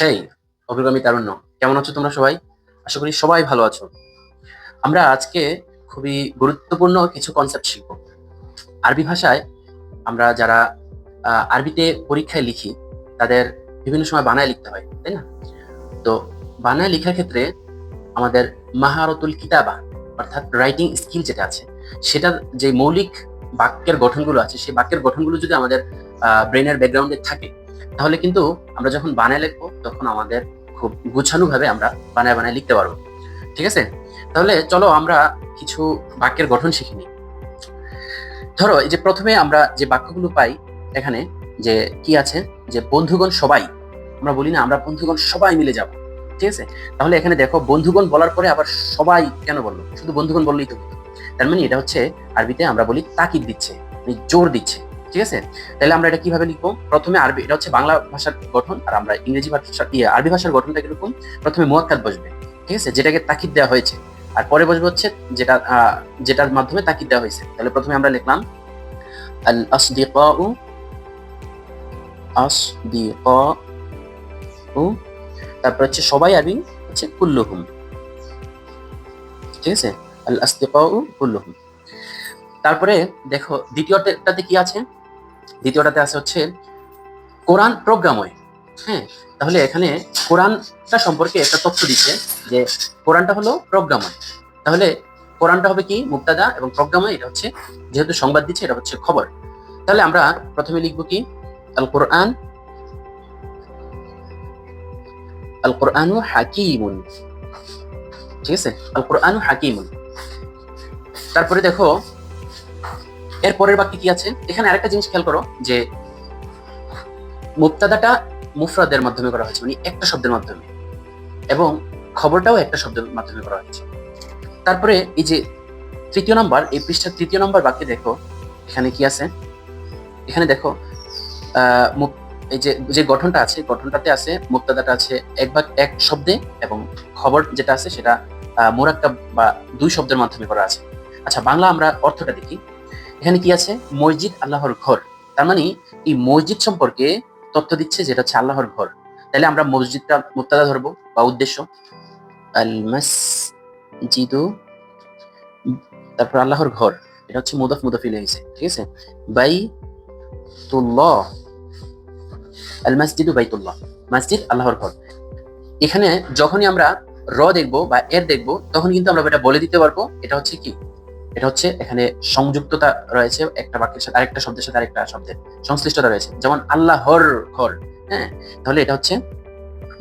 হেই অগ্রগামী তারুণ্য। কেমন আছো তোমরা সবাই? আশা করি সবাই ভালো আছো। আমরা আজকে খুবই গুরুত্বপূর্ণ কিছু কনসেপ্ট শিখব। আরবি ভাষায় আমরা যারা আরবিতে পরীক্ষায় লিখি, তাদের বিভিন্ন সময় বানায় লিখতে হয়, তাই না? তো বানায় লেখার ক্ষেত্রে আমাদের মাহারতুল কিতাবা, অর্থাৎ রাইটিং স্কিল যেটা আছে, সেটার যে মৌলিক বাক্যের গঠনগুলো আছে, সেই বাক্যের গঠনগুলো যদি আমাদের ব্রেনের ব্যাকগ্রাউন্ডে থাকে তাহলে কিন্তু আমরা যখন বানায় লিখব, তখন আমাদের খুব গুছানোভাবে আমরা বানায় বানায় লিখতে পারব। ঠিক আছে? তাহলে চলো আমরা কিছু বাক্যের গঠন শিখে নিই। ধরো, এই যে প্রথমে আমরা যে বাক্যগুলো পাই এখানে, যে কি আছে? যে বন্ধুগণ সবাই। আমরা বলি না, আমরা বন্ধুগণ সবাই মিলে যাব। ঠিক আছে? তাহলে এখানে দেখো, বন্ধুগণ বলার পরে আবার সবাই কেন বলল? শুধু বন্ধুগণ বললেই তো তার মানে এটা হচ্ছে আরবিতে আমরা বলি তাকিদ দিচ্ছে মানে জোর দিচ্ছে। ঠিক আছে? তাহলে আমরা এটা কীভাবে লিখব? প্রথমে আরবি, এটা হচ্ছে বাংলা ভাষার গঠন আর আমরা ইংরেজি ভাষা ইয়ে আরবি ভাষার গঠনটা কীরকম? প্রথমে মুয়াক্কাদ বসবে, ঠিক আছে? যেটাকে তাকিদ দেওয়া হয়েছে। আর পরে বসবে হচ্ছে যেটা যেটার মাধ্যমে তাকিদ দেওয়া হয়েছে। তাহলে প্রথমে আমরা লিখলাম আল আসদিকাউ আসদিকাউ তারপর হচ্ছে সবাই আরবি হচ্ছে কুল্লুহুম। ঠিক আছে? আল আসদিকাউ কুল্লুহুম। তারপরে দেখো, দ্বিতীয়টাতে কি আছে? দ্বিতীয়টাতে আছে হচ্ছে কোরআন প্রোগ্রাময় হ্যাঁ তাহলে এখানে কোরআনটা সম্পর্কে একটা তথ্য দিচ্ছে যে কোরআনটা হলো প্রোগ্রাময় তাহলে কোরআনটা হবে কি? মুক্তাদা এবং প্রোগ্রাময় এটা হচ্ছে যেহেতু সংবাদ দিচ্ছে, এটা হচ্ছে খবর। তাহলে আমরা প্রথমে লিখব কি? আল কোরআন আল কোরআনু হাকিমুন। ঠিক আছে? আল কোরআনু হাকিমুন। তারপরে দেখো এর পরের বাক্যে কি আছে? এখানে আরেকটা জিনিস খেয়াল করো যে মুক্তাদাটা মুফরাদের মাধ্যমে করা হয়েছে মানে একটা শব্দের মাধ্যমে। এবং খবরটাও একটা শব্দের মাধ্যমে করা হয়েছে। তারপরে এই যে তৃতীয় নম্বর এই পৃষ্ঠার তৃতীয় নম্বর বাক্যে দেখো এখানে কি আছে? এখানে দেখো এই যে যে গঠনটা আছে গঠনটাতে আছে মুক্তাদাটা আছে এক ভাগ এক শব্দে এবং খবর যেটা আছে সেটা আহ, মোরাক্কাব বা দুই শব্দের মাধ্যমে করা আছে। আচ্ছা বাংলা আমরা অর্থটা দেখি। এখানে কি আছে? মসজিদ আল্লাহর ঘর। তার মানে এই মসজিদ সম্পর্কে তথ্য দিচ্ছে যেটা হচ্ছে আল্লাহর ঘর। তাহলে আমরা মসজিদটা মুক্তাদা ধরবো বা উদ্দেশ্য। তারপর আল্লাহর ঘর। এটা হচ্ছে মুদাফ মুদাফিল হয়েছে, ঠিক আছে? বাই তুল্লাহ আল মাসজিদু বাইতুল্লাহ। মসজিদ আল্লাহর ঘর। এখানে যখনই আমরা র দেখব বা এর দেখব, তখন কিন্তু আমরা এটা বলে দিতে পারব। এটা হচ্ছে কি? এটা হচ্ছে এখানে সংযুক্ততা রয়েছে একটা বাক্যের সাথে, আরেকটা শব্দের সাথে আরেকটা শব্দের সংশ্লিষ্টতা রয়েছে। যেমন আল্লাহর ঘর হ্যাঁ? তাহলে এটা হচ্ছে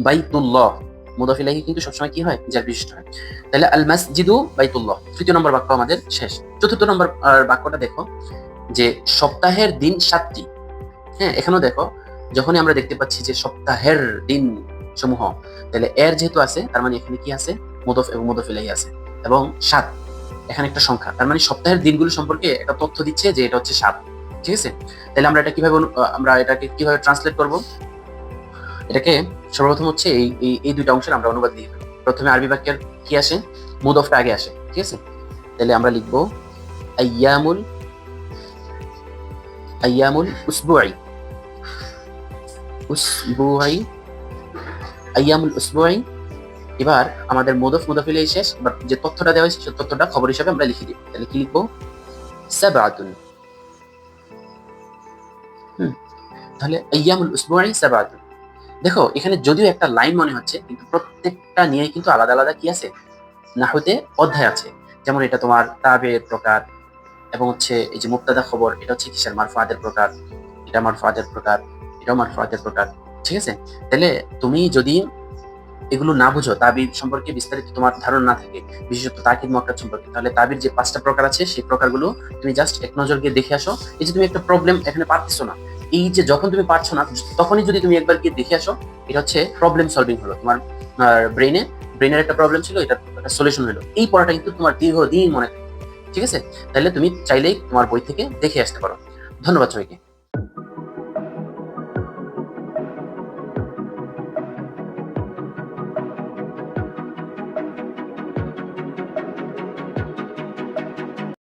বাইতুল্লাহ। মুদাফিলাহি কিন্তু সবসময় কি হয়? যার বিশিষ্ট হয়। তাহলে আল মাসজিদু বাইতুল্লাহ, তৃতীয় নম্বর বাক্য আমাদের শেষ। চতুর্থ নম্বর বাক্যটা দেখো যে সপ্তাহের দিন সাতটি। হ্যাঁ এখানেও দেখো, যখনই আমরা দেখতে পাচ্ছি যে সপ্তাহের দিন সমূহ, তাহলে এর যেহেতু আছে, তার মানে এখানে কি আছে? মুদফ এবং মুদফিলাহি আছে। এবং সাত। এখানে একটা সংখ্যা। তার মানে সপ্তাহের দিনগুলো সম্পর্কে একটা তথ্য দিচ্ছে যে এটা হচ্ছে সাত। ঠিক আছে? তাহলে আমরা এটা কীভাবে আমরা এটাকে কীভাবে ট্রান্সলেট করব? এটাকে সর্বপ্রথম হচ্ছে এই, এই- দুইটা অংশের আমরা অনুবাদ দিয়ে প্রথমে আরবি বাক্যের কি আসে? মুদ অফটা আগে আসে। ঠিক আছে? তাহলে আমরা লিখব, আইয়ামুল আইয়ামুল, উসবুআই। উসবুআই, আইয়ামুল, উসবুআই এবার আমাদের মুদফ মুদফিলে শেষ, এবার যে তথ্যটা দেওয়া হয়েছে সেই তথ্যটা খবর হিসাবে আমরা লিখে দিই তাহলে কি লিখব? সাবাতুন। তাহলে আইয়ামুল উসবুআই সাবাতুন। দেখো, এখানে যদিও একটা লাইন মনে হচ্ছে, কিন্তু প্রত্যেকটা নিয়ে কিন্তু আলাদা আলাদা কি আছে? না নাহুতে অধ্যায় আছে। যেমন এটা তোমার তাবের প্রকার, এবং হচ্ছে এই যে মুক্তাদা খবর, এটা হচ্ছে কিসের মারফাদের প্রকার? এটা মারফাদের প্রকার, এটাও মারফাদের প্রকার। ঠিক আছে? তাহলে তুমি যদি এগুলো না বুঝো, তাবির সম্পর্কে বিস্তারিত তোমার ধারণা না থাকে, বিশেষত তাকিদ মক্কার সম্পর্কে। তাহলে তাবির যে পাঁচটা প্রকার আছে, সেই প্রকারগুলো তুমি জাস্ট এক নজর গিয়ে দেখে আসো। এই যে তুমি একটা প্রবলেম এখানে পারতেছো না, এই যে যখন তুমি পারছ না, তখনই যদি তুমি একবার গিয়ে দেখে আসো, এটা হচ্ছে প্রবলেম সলভিং হলো। তোমার ব্রেনে ব্রেনের একটা প্রবলেম ছিল, এটা একটা সলিউশন হলো। এই পড়াটা কিন্তু তোমার দীর্ঘদিন মনে থাকে, ঠিক আছে? তাহলে তুমি চাইলেই তোমার বই থেকে দেখে আসতে পারো। ধন্যবাদ সবাইকে।